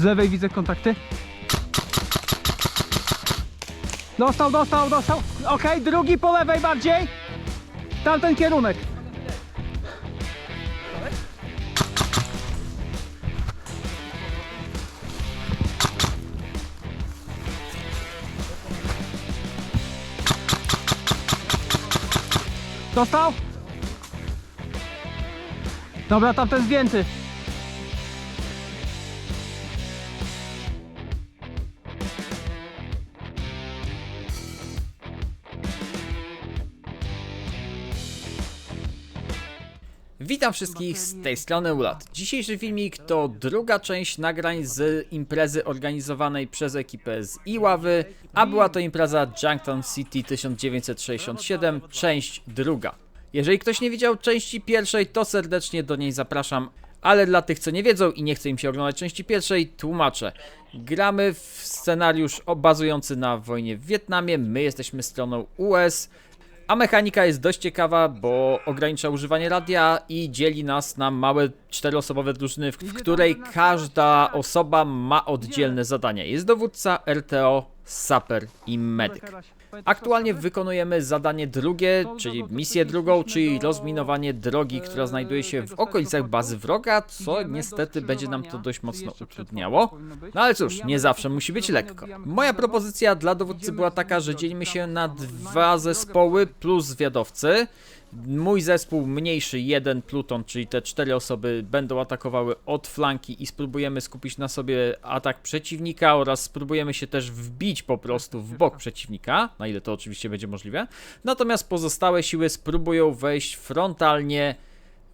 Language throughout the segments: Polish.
Z lewej widzę kontakty. Dostał, dostał, dostał. Okej, drugi po lewej bardziej. Tamten kierunek. Dostał? Dobra, tamten zdjęty. Witam wszystkich z tej strony Ulat. Dzisiejszy filmik to druga część nagrań z imprezy organizowanej przez ekipę z Iławy, a była to impreza Junktown City 1967, część druga. Jeżeli ktoś nie widział części pierwszej, to serdecznie do niej zapraszam, ale dla tych co nie wiedzą i nie chce im się oglądać części pierwszej, tłumaczę. Gramy w scenariusz bazujący na wojnie w Wietnamie, my jesteśmy stroną US, a mechanika jest dość ciekawa, bo ogranicza używanie radia i dzieli nas na małe czteroosobowe drużyny, w, w której każda osoba ma oddzielne zadania. Jest dowódca, RTO, saper i medyk. Aktualnie wykonujemy zadanie drugie, czyli misję drugą, czyli rozminowanie drogi, która znajduje się w okolicach bazy wroga, co niestety będzie nam to dość mocno utrudniało. No ale cóż, nie zawsze musi być lekko. Moja propozycja dla dowódcy była taka, że dzielimy się na dwa zespoły plus zwiadowcy. Mój zespół mniejszy, jeden pluton, czyli te cztery osoby będą atakowały od flanki i spróbujemy skupić na sobie atak przeciwnika oraz spróbujemy się też wbić po prostu w bok przeciwnika, na ile to oczywiście będzie możliwe. Natomiast pozostałe siły spróbują wejść frontalnie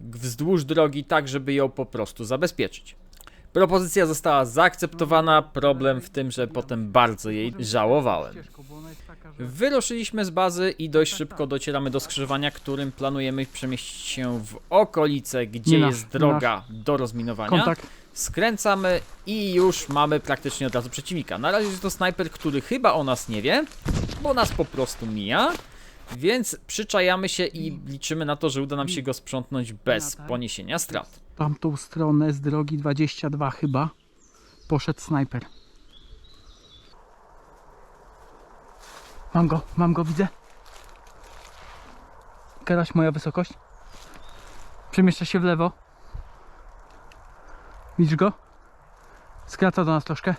wzdłuż drogi, tak żeby ją po prostu zabezpieczyć. Propozycja została zaakceptowana, problem w tym, że potem bardzo jej żałowałem. Wyruszyliśmy z bazy i dość szybko docieramy do skrzyżowania, którym planujemy przemieścić się w okolice, gdzie jest droga do rozminowania. Kontakt. Skręcamy i już mamy praktycznie od razu przeciwnika. Na razie jest to snajper, który chyba o nas nie wie, bo nas po prostu mija. Więc przyczajamy się i liczymy na to, że uda nam się go sprzątnąć bez poniesienia strat. Tamtą stronę z drogi 22 chyba poszedł snajper. Mam go, mam go, widzę. Karaś moja wysokość. Przemieszcza się w lewo. Widzisz go? Skraca do nas troszkę.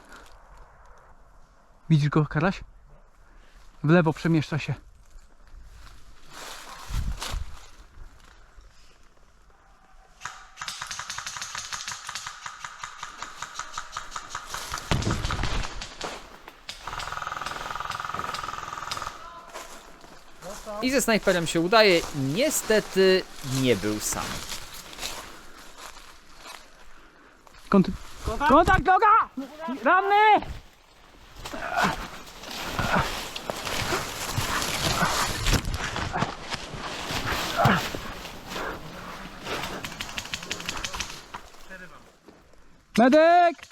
Widzisz go, Karaś? W lewo przemieszcza się. I ze snajperem się udaje. Niestety nie był sam. Kont Kontakt, droga! Ranny! Medyk!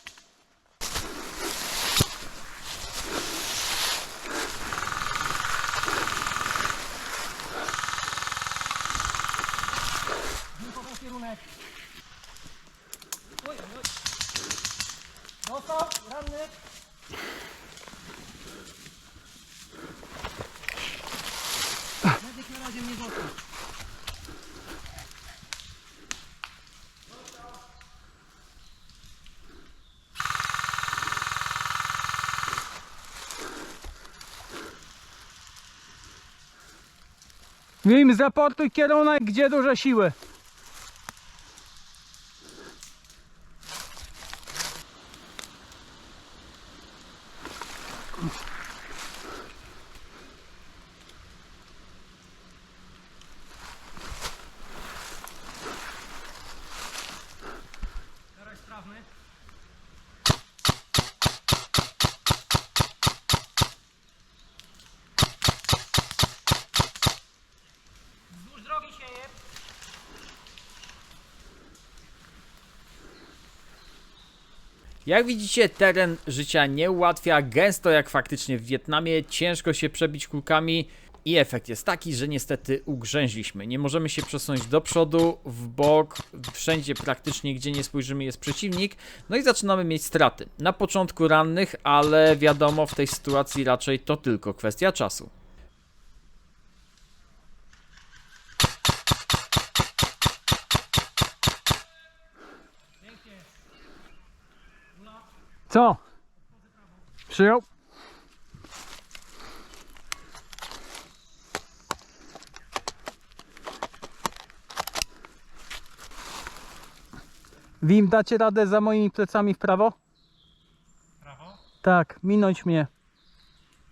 Wiem, zraportuj kierunek, gdzie duże siły. Jak widzicie, teren życia nie ułatwia, gęsto jak faktycznie w Wietnamie, ciężko się przebić kulkami. I efekt jest taki, że niestety ugrzęźliśmy. Nie możemy się przesunąć do przodu, w bok, wszędzie praktycznie, gdzie nie spojrzymy, jest przeciwnik. No i zaczynamy mieć straty. Na początku rannych, ale wiadomo, w tej sytuacji raczej to tylko kwestia czasu. Co? Przyjął? Wim, dacie radę za moimi plecami w prawo? Prawo? Tak, minąć mnie.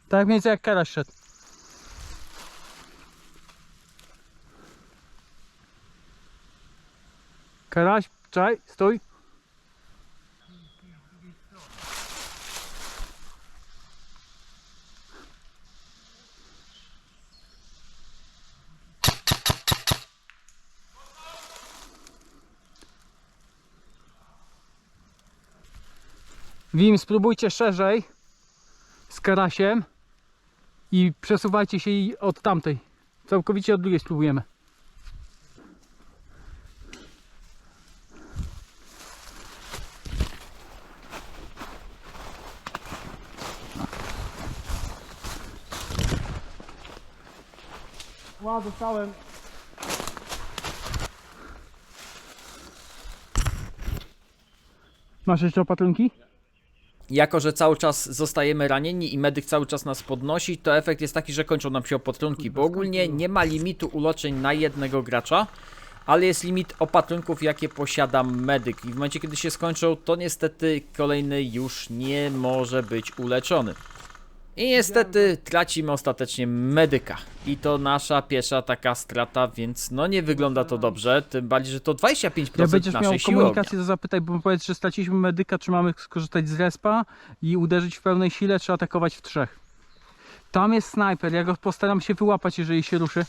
Tak mniej więcej jak Karaś szedł. Karaś, czaj, stój. Wim, spróbujcie szerzej z karasiem i przesuwajcie się i od tamtej. Całkowicie od drugiej spróbujemy. Ła, dostałem. Masz jeszcze opatrunki? Jako, że cały czas zostajemy ranieni i medyk cały czas nas podnosi, to efekt jest taki, że kończą nam się opatrunki, bo ogólnie nie ma limitu uleczeń na jednego gracza, ale jest limit opatrunków, jakie posiada medyk i w momencie, kiedy się skończą, to niestety kolejny już nie może być uleczony. I niestety tracimy ostatecznie medyka. I to nasza pierwsza taka strata, więc no nie wygląda to dobrze, tym bardziej, że to 25% Jak będziesz miał naszej siły ognia. komunikację, to zapytaj, bo powiedz, że straciliśmy medyka, czy mamy skorzystać z respa i uderzyć w pełnej sile, czy atakować w trzech. Tam jest snajper, ja go postaram się wyłapać, jeżeli się ruszy.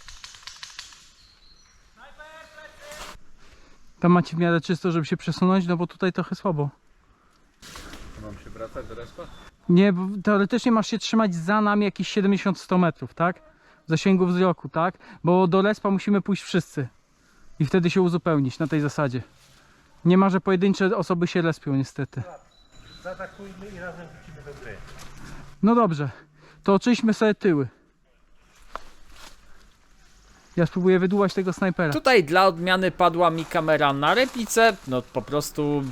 Tam macie w miarę czysto, żeby się przesunąć, no bo tutaj trochę słabo. Wracać do respa? Nie, bo teoretycznie masz się trzymać za nami jakieś 70-100 metrów, tak? W zasięgu wzroku, tak? Bo do respa musimy pójść wszyscy. I wtedy się uzupełnić na tej zasadzie. Nie ma, że pojedyncze osoby się respią niestety. Zaatakujmy i razem wrócimy do gry. No dobrze, to oczyśmy sobie tyły. Ja spróbuję wydłubać tego snajpera. Tutaj dla odmiany padła mi kamera na replicę, no po prostu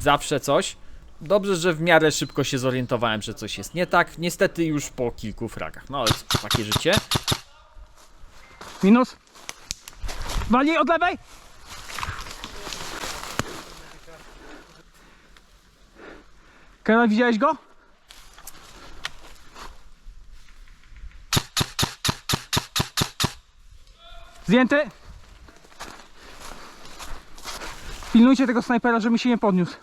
zawsze coś. Dobrze, że w miarę szybko się zorientowałem, że coś jest nie tak. Niestety już po kilku fragach, no ale takie życie. Minus. Wali od lewej! Karol, widziałeś go? Zdjęty. Pilnujcie tego snajpera, żeby się nie podniósł.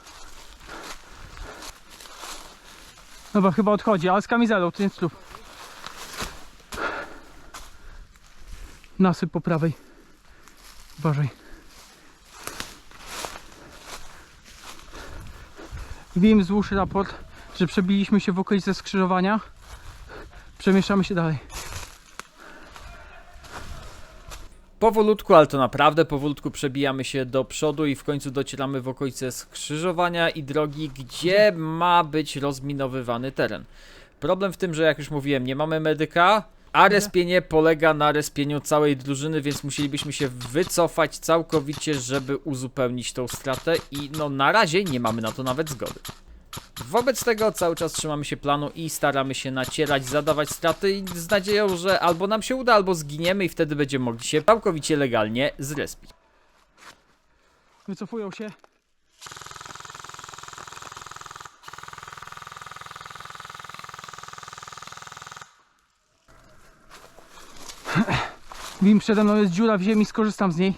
Dobra, chyba odchodzi, ale z kamizelą, to nie trup. Nasyp po prawej. Uważaj. Wiem, złóż raport, że przebiliśmy się w okolice skrzyżowania. Przemieszczamy się dalej. Powolutku, ale to naprawdę powolutku przebijamy się do przodu i w końcu docieramy w okolice skrzyżowania i drogi, gdzie ma być rozminowywany teren. Problem w tym, że jak już mówiłem, nie mamy medyka, a respienie polega na respieniu całej drużyny, więc musielibyśmy się wycofać całkowicie, żeby uzupełnić tą stratę i no na razie nie mamy na to nawet zgody. Wobec tego cały czas trzymamy się planu i staramy się nacierać, zadawać straty z nadzieją, że albo nam się uda, albo zginiemy i wtedy będziemy mogli się całkowicie legalnie zrespić. Wycofują się. Wiem, przede mną jest dziura w ziemi, skorzystam z niej.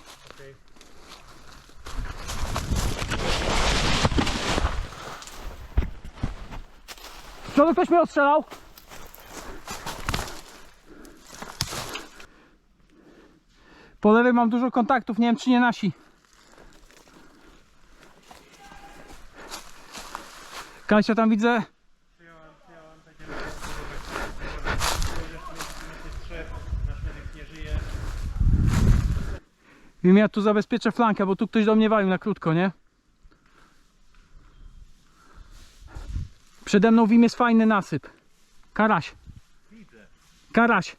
żeby ktoś mnie ostrzelał. Po lewej mam dużo kontaktów, nie wiem czy nie nasi. Kasia tam widzę. I ja tu zabezpieczę flankę, bo tu ktoś do mnie walił na krótko, nie? Przede mną w jest fajny nasyp. Karaś. Karaś.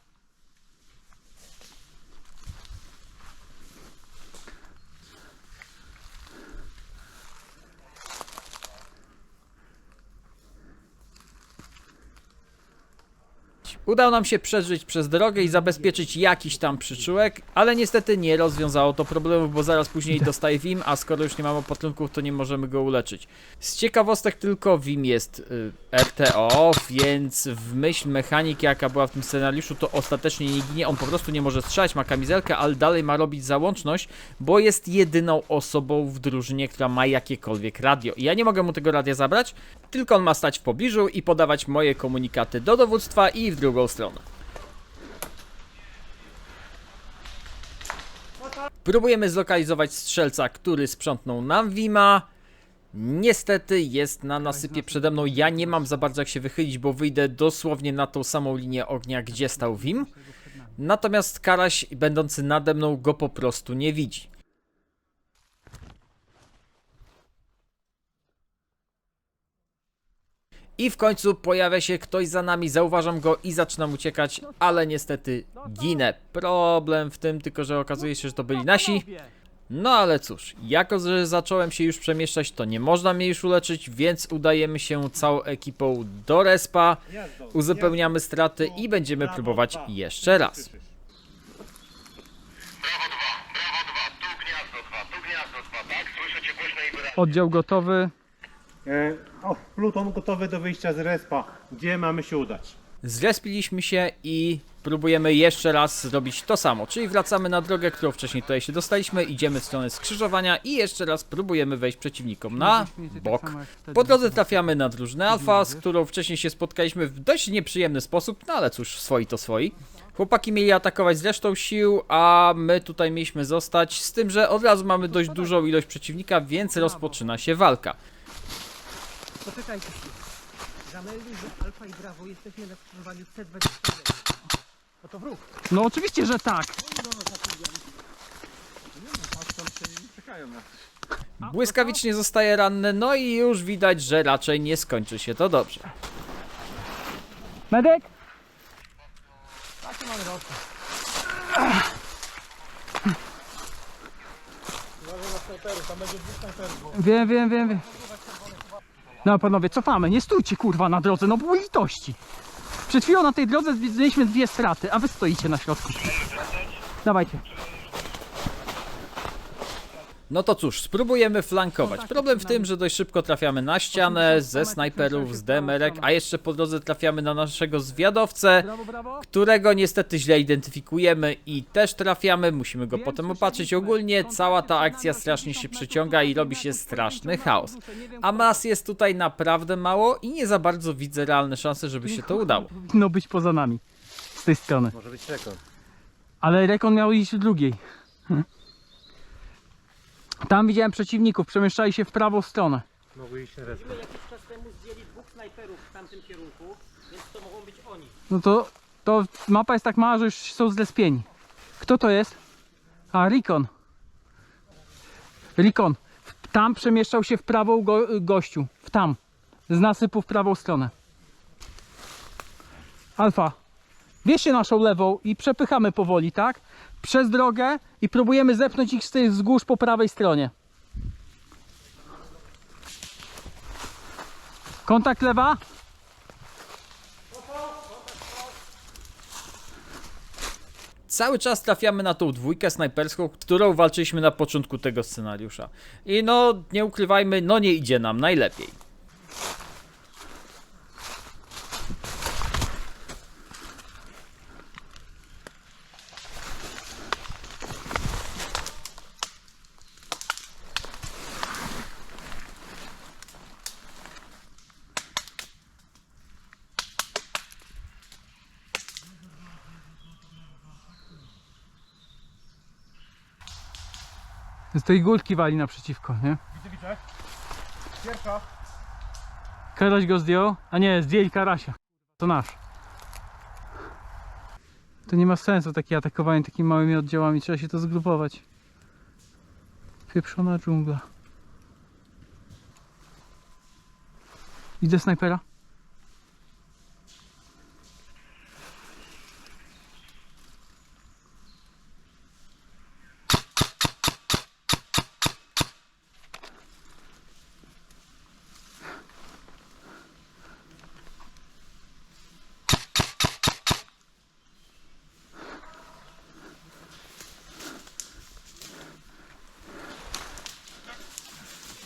Udało nam się przeżyć przez drogę i zabezpieczyć jakiś tam przyczółek, ale niestety nie rozwiązało to problemów, bo zaraz później dostaje WIM, a skoro już nie mamy opatrunków, to nie możemy go uleczyć. Z ciekawostek tylko WIM jest y, RTO, więc w myśl mechaniki, jaka była w tym scenariuszu, to ostatecznie nie ginie, on po prostu nie może strzelać, ma kamizelkę, ale dalej ma robić załączność, bo jest jedyną osobą w drużynie, która ma jakiekolwiek radio. I ja nie mogę mu tego radia zabrać, tylko on ma stać w pobliżu i podawać moje komunikaty do dowództwa i w drugą stronę. Próbujemy zlokalizować strzelca, który sprzątnął nam Wima. Niestety jest na nasypie przede mną. Ja nie mam za bardzo jak się wychylić, bo wyjdę dosłownie na tą samą linię ognia, gdzie stał Wim. Natomiast Karaś, będący nade mną, go po prostu nie widzi. I w końcu pojawia się ktoś za nami, zauważam go i zaczynam uciekać, ale niestety ginę. Problem w tym tylko, że okazuje się, że to byli nasi. No ale cóż, jako że zacząłem się już przemieszczać, to nie można mnie już uleczyć, więc udajemy się całą ekipą do respa, uzupełniamy straty i będziemy próbować jeszcze raz. Oddział gotowy. E, o, Pluton gotowy do wyjścia z respa. Gdzie mamy się udać? Zrespiliśmy się i próbujemy jeszcze raz zrobić to samo, czyli wracamy na drogę, którą wcześniej tutaj się dostaliśmy, idziemy w stronę skrzyżowania i jeszcze raz próbujemy wejść przeciwnikom na bok. Po drodze trafiamy na drużynę Alfa, z którą wcześniej się spotkaliśmy w dość nieprzyjemny sposób, no ale cóż, swoi to swoi. Chłopaki mieli atakować z resztą sił, a my tutaj mieliśmy zostać, z tym, że od razu mamy dość dużą ilość przeciwnika, więc rozpoczyna się walka. Poczekajcie chwilę. Zamelduj, że Alfa i Bravo jesteśmy na skrzyżowaniu C21. No to wróg. No oczywiście, że tak. Błyskawicznie zostaje ranny, no i już widać, że raczej nie skończy się to dobrze. Medek? Wiem, wiem, wiem, wiem. No panowie, cofamy, nie stójcie kurwa na drodze, no było litości. Przed chwilą na tej drodze widzieliśmy dwie straty, a wy stoicie na środku. Dawajcie. No to cóż, spróbujemy flankować. Problem w tym, że dość szybko trafiamy na ścianę ze snajperów, z demerek, a jeszcze po drodze trafiamy na naszego zwiadowcę, którego niestety źle identyfikujemy i też trafiamy, musimy go potem opatrzyć. Ogólnie cała ta akcja strasznie się przyciąga i robi się straszny chaos. A mas jest tutaj naprawdę mało i nie za bardzo widzę realne szanse, żeby się to udało. Powinno być poza nami. Z tej strony. Może być rekord. Ale rekon miał iść w drugiej. Tam widziałem przeciwników, przemieszczali się w prawą stronę. Mogły iść na respa. Jakiś czas temu zdjęli dwóch snajperów w tamtym kierunku, więc to mogą być oni. No to, to mapa jest tak mała, że już są zlespieni. Kto to jest? A, Rikon. Rikon. Tam przemieszczał się w prawą go, gościu. W tam. Z nasypu w prawą stronę. Alfa. Bierzcie naszą lewą i przepychamy powoli, tak? Przez drogę i próbujemy zepchnąć ich z tych wzgórz po prawej stronie. Kontakt lewa. Cały czas trafiamy na tą dwójkę snajperską, którą walczyliśmy na początku tego scenariusza. I no, nie ukrywajmy, no nie idzie nam najlepiej. Z tej górki wali naprzeciwko, nie? Widzę, widzę. Pierwsza. Karaś go zdjął? A nie, zdjęli Karasia. To nasz. To nie ma sensu takie atakowanie takimi małymi oddziałami, trzeba się to zgrupować. Pieprzona dżungla. Widzę snajpera.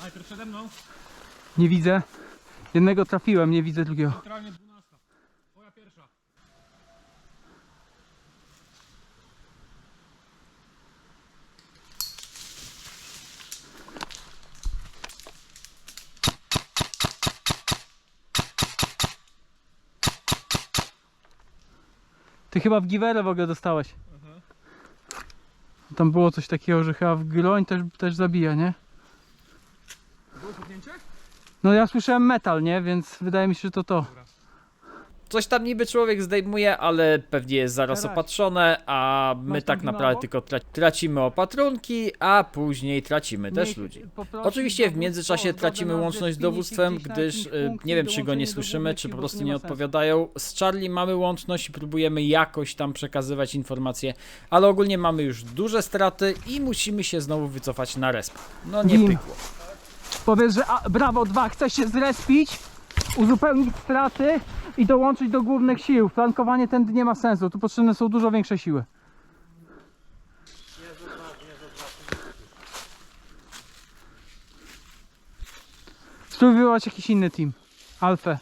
Najpierw przede mną, Nie widzę. Jednego trafiłem, nie widzę drugiego. centralnie 12. Twoja pierwsza. Ty chyba w giwerę w ogóle dostałeś. Tam było coś takiego, że chyba w groń też, też zabija, nie? No ja słyszałem metal, nie? Więc wydaje mi się, że to to. Coś tam niby człowiek zdejmuje, ale pewnie jest zaraz Teraz. opatrzone, a my Masz tam tak naprawdę tylko tra tracimy opatrunki, a później tracimy też Niech ludzi. poprosi Oczywiście w międzyczasie zgodę tracimy na łączność z dowództwem, gdzieś na gdyż jakimś y, punkcie nie wiem czy go nie do słyszymy, czy po bo prostu nie ma sensu. odpowiadają. Z Charlie mamy łączność i próbujemy jakoś tam przekazywać informacje, ale ogólnie mamy już duże straty i musimy się znowu wycofać na resp. No nie pykło. Powiedz, że a, Bravo 2 chce się zrespić, uzupełnić straty i dołączyć do głównych sił. Flankowanie tędy nie ma sensu, tu potrzebne są dużo większe siły. Spróbuj wywołać jakiś inny team. Alfę.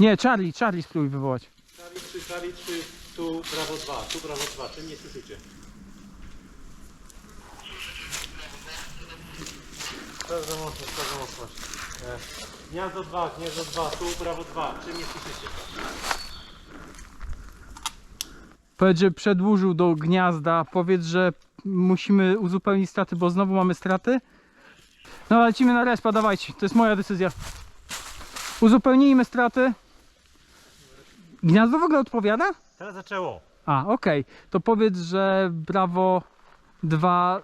Nie, Charlie, Charlie spróbuj wywołać. Charlie 3, Charlie 3, tu prawo 2, tu prawo 2, czy mnie słyszycie? Bardzo mocno, bardzo mocno. E, Gniazdo 2, gniazdo 2, tu prawo 2, czy mnie słyszycie? Powiedz, że przedłużył do gniazda. Powiedz, że musimy uzupełnić straty, bo znowu mamy straty. No lecimy na respa, dawajcie. To jest moja decyzja. Uzupełnijmy straty. Gniazdo w ogóle odpowiada? Teraz zaczęło. A, okej. To powiedz, że Bravo 2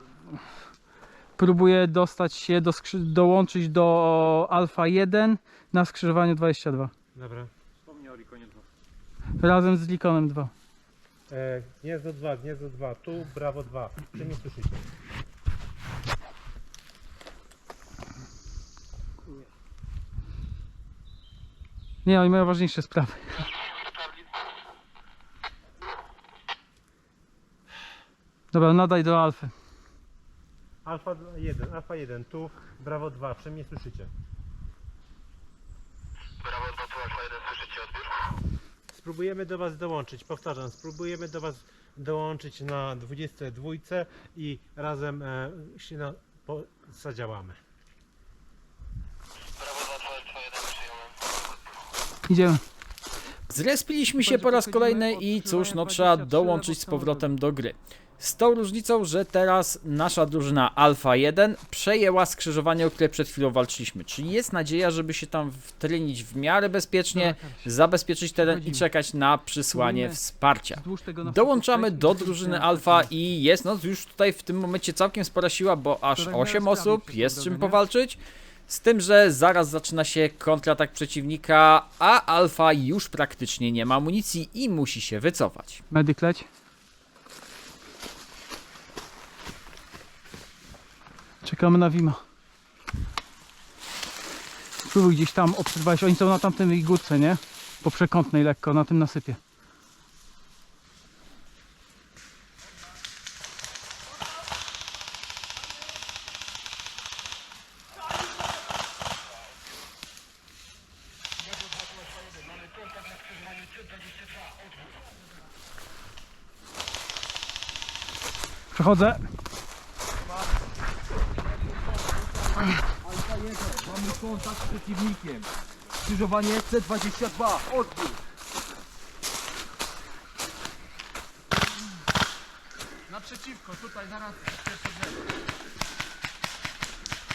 próbuje dostać się, do dołączyć do Alfa 1 na skrzyżowaniu 22. Dobra. Razem z Likonem 2. E, gniazdo 2, gniazdo 2, tu brawo 2, czy mnie słyszycie? Nie, oni mają ważniejsze sprawy. Dobra, nadaj do Alfy. Alfa 1, Alfa 1, tu brawo 2, czy mnie słyszycie? Brawo 2 tu Alfa 1, słyszycie odbiór? Spróbujemy do Was dołączyć, powtarzam, spróbujemy do Was dołączyć na 22 i razem e, się na, po, zadziałamy. Brawo 2 tu Alfa 1, przyjąłem. Idziemy. Zrespiliśmy się po raz kolejny i cóż, no trzeba dołączyć z powrotem do gry. Z tą różnicą, że teraz nasza drużyna Alpha 1 przejęła skrzyżowanie, o które przed chwilą walczyliśmy. Czyli jest nadzieja, żeby się tam wtrynić w miarę bezpiecznie, zabezpieczyć teren i czekać na przysłanie wsparcia. Dołączamy do drużyny Alfa i jest no już tutaj w tym momencie całkiem spora siła, bo aż tak 8 miałem osób, jest czym powalczyć. Z tym, że zaraz zaczyna się kontratak przeciwnika, a Alfa już praktycznie nie ma amunicji i musi się wycofać. Medyk leć. Czekamy na Wima. Spróbuj gdzieś tam obserwować. Oni są na tamtym górce, nie? Po przekątnej lekko, na tym nasypie. Przechodzę. Mamy kontakt z przeciwnikiem. Skrzyżowanie C22. Odbiór. Naprzeciwko, tutaj zaraz pierwsze drzewo.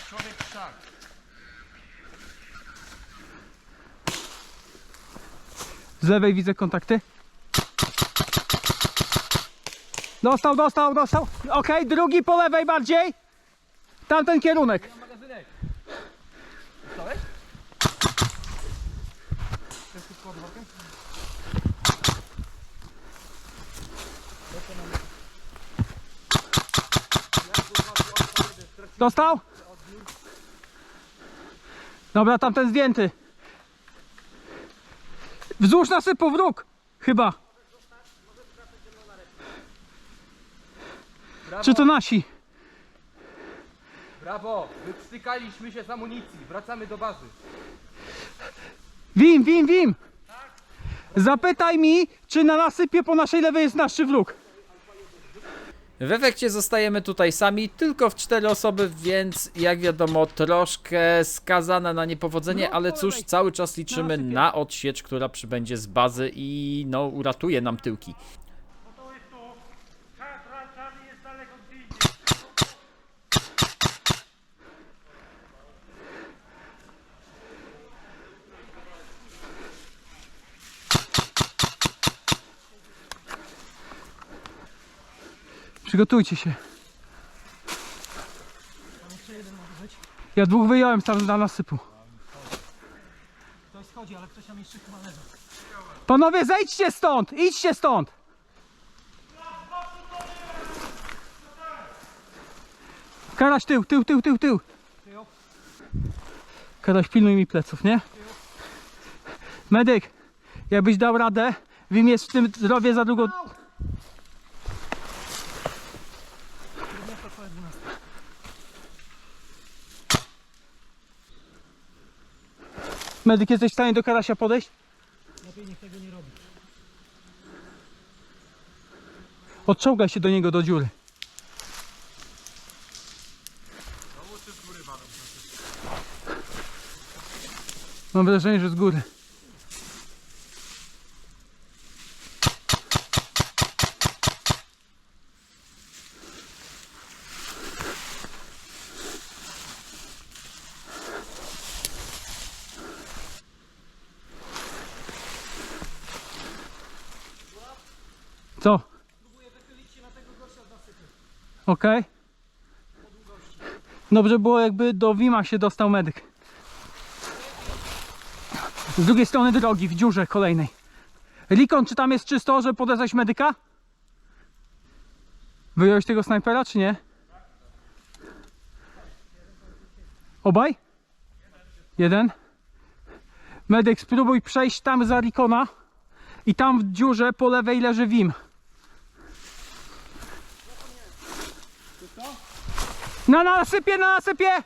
Człowiek krzak. Z lewej widzę kontakty. Dostał, dostał, dostał. Okej, drugi po lewej bardziej. Tamten kierunek. Dostał? Dobra, tamten zdjęty. Wzdłuż nasypu wróg. Chyba. Czy to nasi? Brawo! Wystykaliśmy się z amunicji. Wracamy do bazy. Wim, wim, wim. Zapytaj mi, czy na nasypie po naszej lewej jest nasz wróg. W efekcie zostajemy tutaj sami, tylko w cztery osoby, więc jak wiadomo, troszkę skazane na niepowodzenie, ale cóż, cały czas liczymy na odsiecz, która przybędzie z bazy i no, uratuje nam tyłki. Przygotujcie się. Ja dwóch wyjąłem tam na nasypu. Ktoś schodzi, ale ktoś tam jeszcze chyba leży. Panowie, zejdźcie stąd! Idźcie stąd! Karaś tył, tył, tył, tył, tył. Karaś pilnuj mi pleców, nie? Medyk, jakbyś dał radę, Wim jest w tym zrobię za długo. Medyk, jesteś w stanie do Karasia podejść? Lepiej niech tego nie robi. Odczołgaj się do niego do dziury. Mam wrażenie, że z góry. Co? Okej. Dobrze było jakby do Wima się dostał medyk. Z drugiej strony drogi, w dziurze kolejnej. Likon, czy tam jest czysto, żeby podezwać medyka? Wyjąłeś tego snajpera, czy nie? Obaj? Jeden? Medyk, spróbuj przejść tam za Rikona i tam w dziurze po lewej leży Wim. Na nasypie, na nasypie!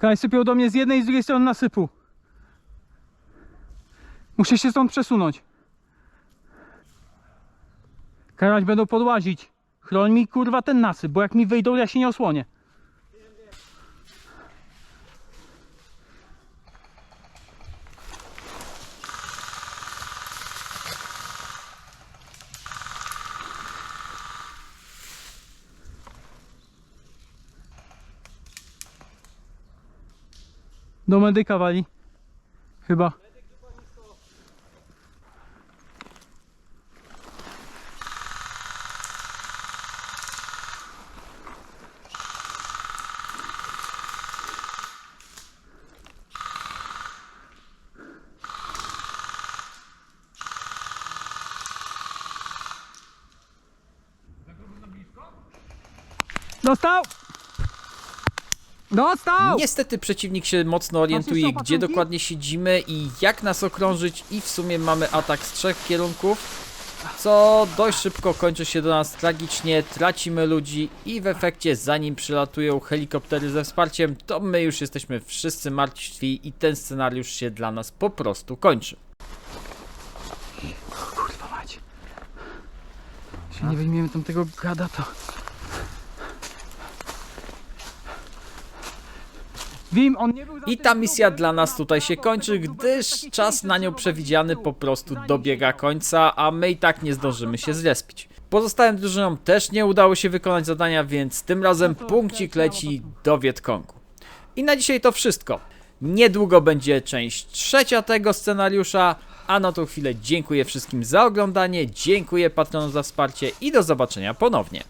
Kaj sypią do mnie z jednej i z drugiej strony nasypu. Muszę się stąd przesunąć. Karać będą podłazić. Chroń mi kurwa ten nasyp, bo jak mi wyjdą, ja się nie osłonię. Do medyka wali. Chyba. Dostał! Dostał! Niestety przeciwnik się mocno orientuje, gdzie dokładnie siedzimy i jak nas okrążyć i w sumie mamy atak z trzech kierunków, co dość szybko kończy się do nas tragicznie, tracimy ludzi i w efekcie zanim przylatują helikoptery ze wsparciem, to my już jesteśmy wszyscy martwi i ten scenariusz się dla nas po prostu kończy. Kurwa mać. Jeśli nie weźmiemy tamtego gada, to Wim, on nie był za I ta misja dla nas na tutaj się kończy, gdyż czas na nią przewidziany po prostu dobiega końca, a my i tak nie zdążymy się zrespić. Pozostałym drużynom też nie udało się wykonać zadania, więc tym razem punkcik leci do Wietkongu. I na dzisiaj to wszystko. Niedługo będzie część trzecia tego scenariusza, a na tą chwilę dziękuję wszystkim za oglądanie, dziękuję patronom za wsparcie i do zobaczenia ponownie.